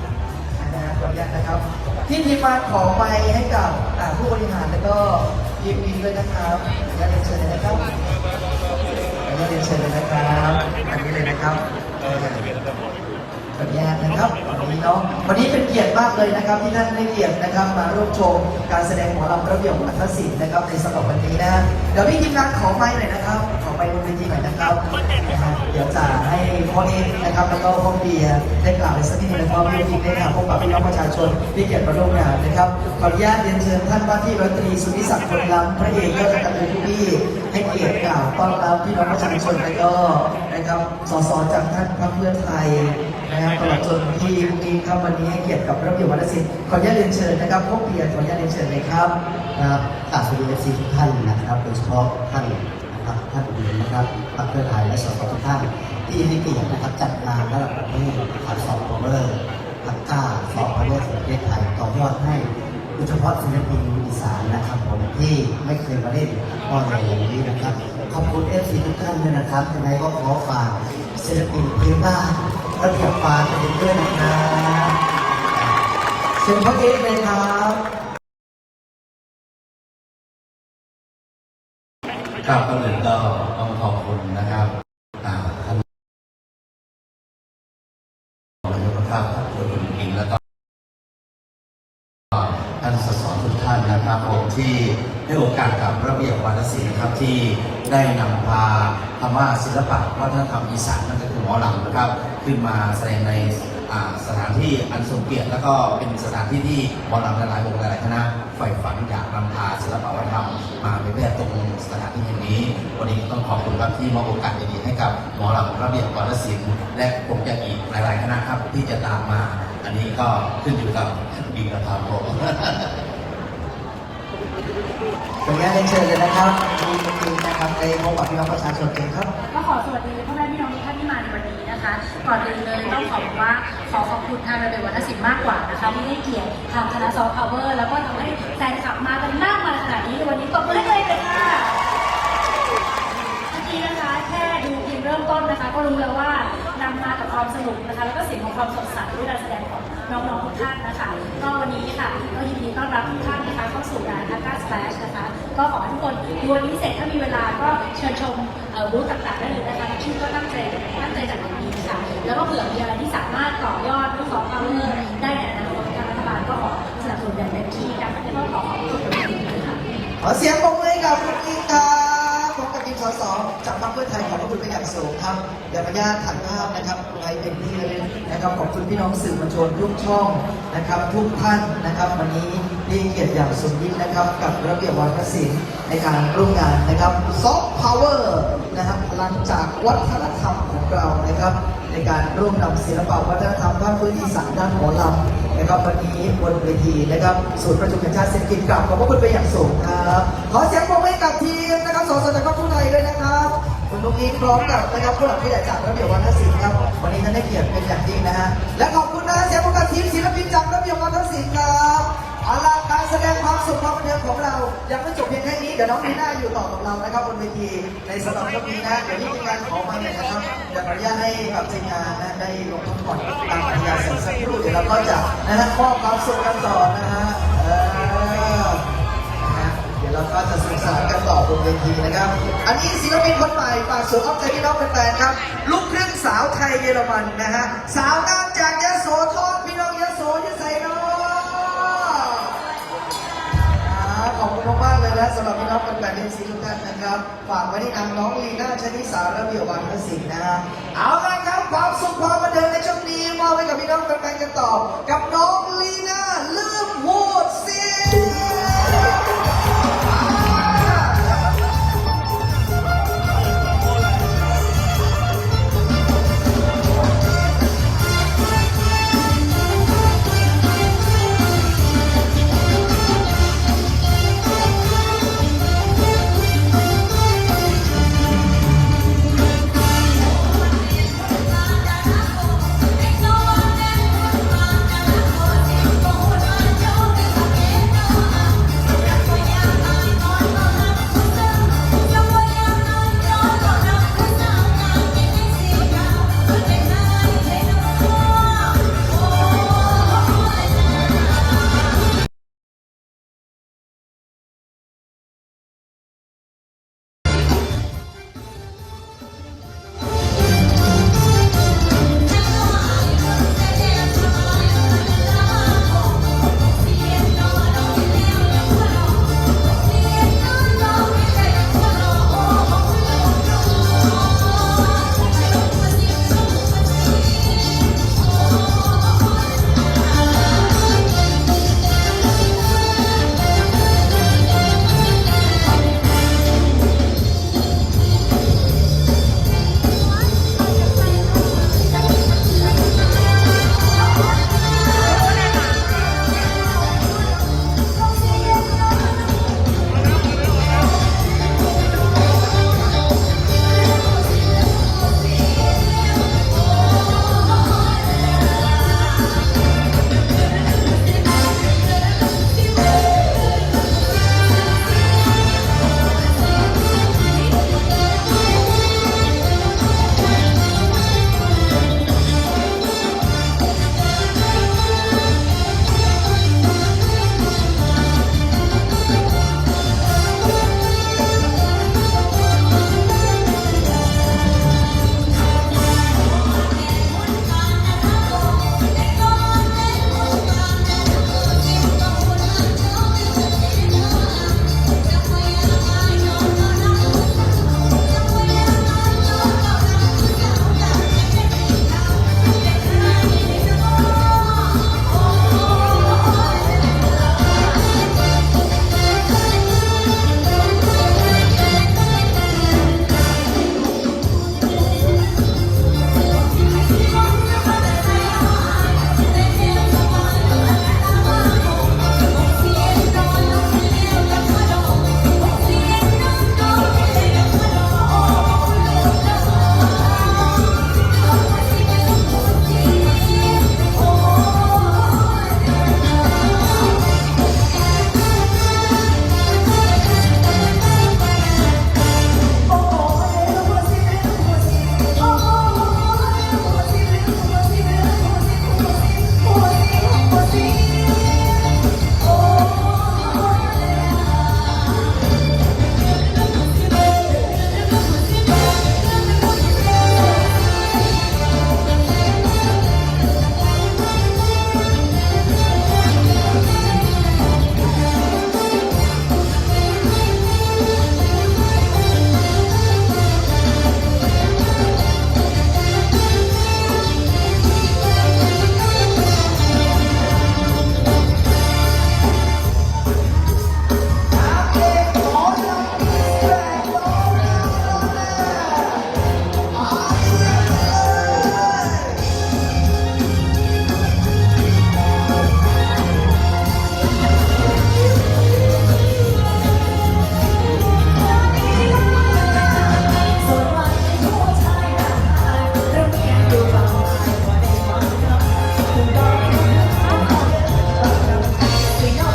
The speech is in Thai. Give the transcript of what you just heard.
นะครับนะฮะขออนุญาตนะครับ ที่ทีมงานขอไปให้กับผู้บริหารแล้วก็ทีมดีด้วยนะครับขออนุญาตเรียนเชิญเลยนะครับขออนุญาตเรียนเชิญเลยนะครับ อันนี้เลยนะครับ ออขออนุญาตนะครับวันนี้เนาะวันนี้เป็นเกียรติมากเลยนะครับ ที่ท่านได้เกียรตินะครับ มาร่วมชมการแสดงหมอลำระเบียบวัฒนศิลป์นะครับในสำหรับวันนี้นะเดี๋ยวพี่ทีมงานขอไม้หน่อยนะครับ ขอไม้บนเวทีหน่อยนะครับเดี๋ยวจะให้พ่อเอกนะครับแล้วก็พ่อเบียร์ได้กล่าวในสักนิดนึงนะครับพี่ทีมได้กล่าวพบกับพี่น้องประชาชนที่เกียรติมาร่วมงานนะครับขออนุญาตเรียนเชิญท่านว่าที่ร้อยตรีสุนิศักดิ์คนลำพระเอกยอดกตัญญูพี่ให้เกียรติกล่าวต้อนรับพี่น้องประชาชนแล้วก็นะครับสสจากท่านพรรคเพื่อไทย นะครับตลอดจนที่มีครับวันนี้ให้เกียรติกับระเบียบวัฒนศิลป์ขออนุญาตเรียนเชิญนะครับพวกเพียรขออนุญาตเรียนเชิญเลยครับครับกราบสวัสดีเอฟซีทุกท่านนะครับโดยเฉพาะท่านนะครับท่านอื่นนะครับพรรคเพื่อไทยและสสทุกท่านที่ให้เกียรตินะครับจัดงานระดับประเทศขันสอบโอเวอร์พักก้าสอบโอเวอร์ประเทศไทยต่อยอดให้โดยเฉพาะศิลปินอีสานนะครับผมที่ไม่เคยมาเล่นออนไลน์อย่างนี้นะครับขอบคุณเอฟซีทุกท่านด้วยนะครับยังไงก็ขอฝากศิลปินพื้นบ้าน ระเบียบฟาร์มเป็นด้วยนะครับเชิญพ่อเอกเลยครับครับก็เลยก็ต้องขอบคุณนะครับอ่าท่านนายกครับ ท่านนะครับผมที่ให้โอกาสกับระเบียบวรรณศิลป์นะครับที่ได้นำพาธรรมะศิลปะวัฒนธรรมอีสานนั่นก็คือหมอลำนะครับ ขึ้นมาแสดงในสถานที่อันทรงเกียรติแล้วก็เป็นสถานที่ที่หมอลำหลายวงหลายคณะใฝ่ฝันอยากนำพาศิลปะวัฒนธรรมมาเผยแพร่ตรงสถานที่แห่งนี้ วันนี้ต้องขอบคุณครับที่มอบโอกาสดีๆให้กับหมอลำระเบียบวรรณศิลป์และผมยังอีกหลายๆคณะครับที่จะตามมา อันนี้ก็ขึ้นอยู่กับดีกระทำผม ขออนุญาตเรียนเชิญเลยนะครับมีมีนะครับในพบกับพี่น้องประชาชนเองครับ ก็ขอสวัสดีพ่อแม่พี่น้องทุกท่านที่มาในวันนี้นะคะ ก่อนอื่นเลยต้องขอบอกว่าขอขอบคุณทางระเบียบวัฒนศิลป์มากกว่านะคะที่ให้เกียรติทางคณะซอฟต์พาวเวอร์แล้วก็ทำให้แฟนคลับมากันมากมายขนาดนี้ในวันนี้ตบมือให้เลยเลยค่ะเมื่อกี้นะคะแค่ดูเพียงเริ่มต้นนะคะ ก็รู้แล้วว่า นำมากับความสนุกนะคะ แล้วก็เสียงของความสดใสด้วยการแสดงของน้องๆทุกท่านนะคะก็วันนี้ค่ะก็ยินดีต้อนรับทุกท่านนะคะเข้าสู่งานทักก้าสแปชนะคะ ก็ขอให้ทุกคนดูวันนี้เสร็จถ้ามีเวลาก็เชิญชมเอ่อบูธต่างๆได้เลยนะคะที่ก็ตั้งใจตั้งใจจัดอย่างนี้ค่ะ แล้วก็เผื่อมีอะไรที่สามารถต่อยอดเรื่องขอาวเวอร์ได้ในอนาคตทางรัฐบาลก็ขอสนับสนุนอย่างเต็มที่กันแล้วก็ขอขอบคุณทุกท่านค่ะขอเสียงปรบมือให้กับคุณอิงครับพบกับทีมสสจากพรรคเพื่อไทยขอบพระคุณเป็นอย่างสูงครับ เดี๋ยวขออนุญาถ่ายภาพนะครับไว้เป็นที่ระลึกนะครับขอบคุณพี่น้องสื่อมวลชนทุกช่องนะครับ ทุกท่านนะครับ วันนี้ที่เกียรติอย่างสูงยิ่งนะครับ กับระเบียบวัฒนศิลป์ในการร่วมงานนะครับซอฟต์พาวเวอร์นะครับพลังจากวัฒนธรรมของเรานะครับ ในการร่วมนำศิลปวัฒนธรรมภาคพื้นที่สานด้านหมอลำนะครับวันนี้บนเวทีนะครับศูนย์ประชุมแห่งชาติเศรษฐกิจกลับขอบพระคุณเป็นอย่างสูงครับขอเสียงปรบมือกับทีมนะครับสสจากพรรคเพื่อไทยด้วยนะครับ คุณลุงอิงพร้อมกับนะครับผู้หลักผู้ใหญ่จากระเบียบวัฒนศิลป์ครับ วันนี้ท่านได้เกียรติเป็นอย่างยิ่งนะฮะ และขอบคุณนะเสียงปรบมือกับทีมศิลปินจากระเบียบวัฒนศิลป์ครับเอาล่ะการแสดงความสุขความบันเทิงของเรา ยังไม่จบเพียงแค่นี้ เดี๋ยวน้องนีน่าอยู่ต่อกับเรานะครับบนเวที ในสำหรับช่วงนี้นะเดี๋ยวนี้ทีมงานขอมาเนี่ยนะครับเดี๋ยวขออนุญาตให้กับทีมงานนะได้ลงพักผ่อนตามอัธยาศสักครู่เดี๋ยวเราก็จะนะฮะมอบความสุขกันต่อนะฮะะเดี๋ยวเราก็จะสื่อสารกันต่อบนเวทีนะครับ อันนี้ศิลปินคนใหม่ฝากสู่อ้อมใจพี่น้องแฟนๆครับ ลูกครึ่งสาวไทยเยอรมันนะฮะ สาวงามจากยโสธรพี่น้องยโสยใส่น้องขอบคุณมากๆเลยนะสำหรับพี่น้องแฟนๆเอ็มซีทุกท่านนะครับ ฝากไว้ที่นางน้องลีน่าชนิสาระเบียบวันพสิงห์นะฮะ เอาละครับความสุขความบันเทิงในช่วงนี้มอบให้กับพี่น้องแฟนๆกันต่อกับน้องลีน่า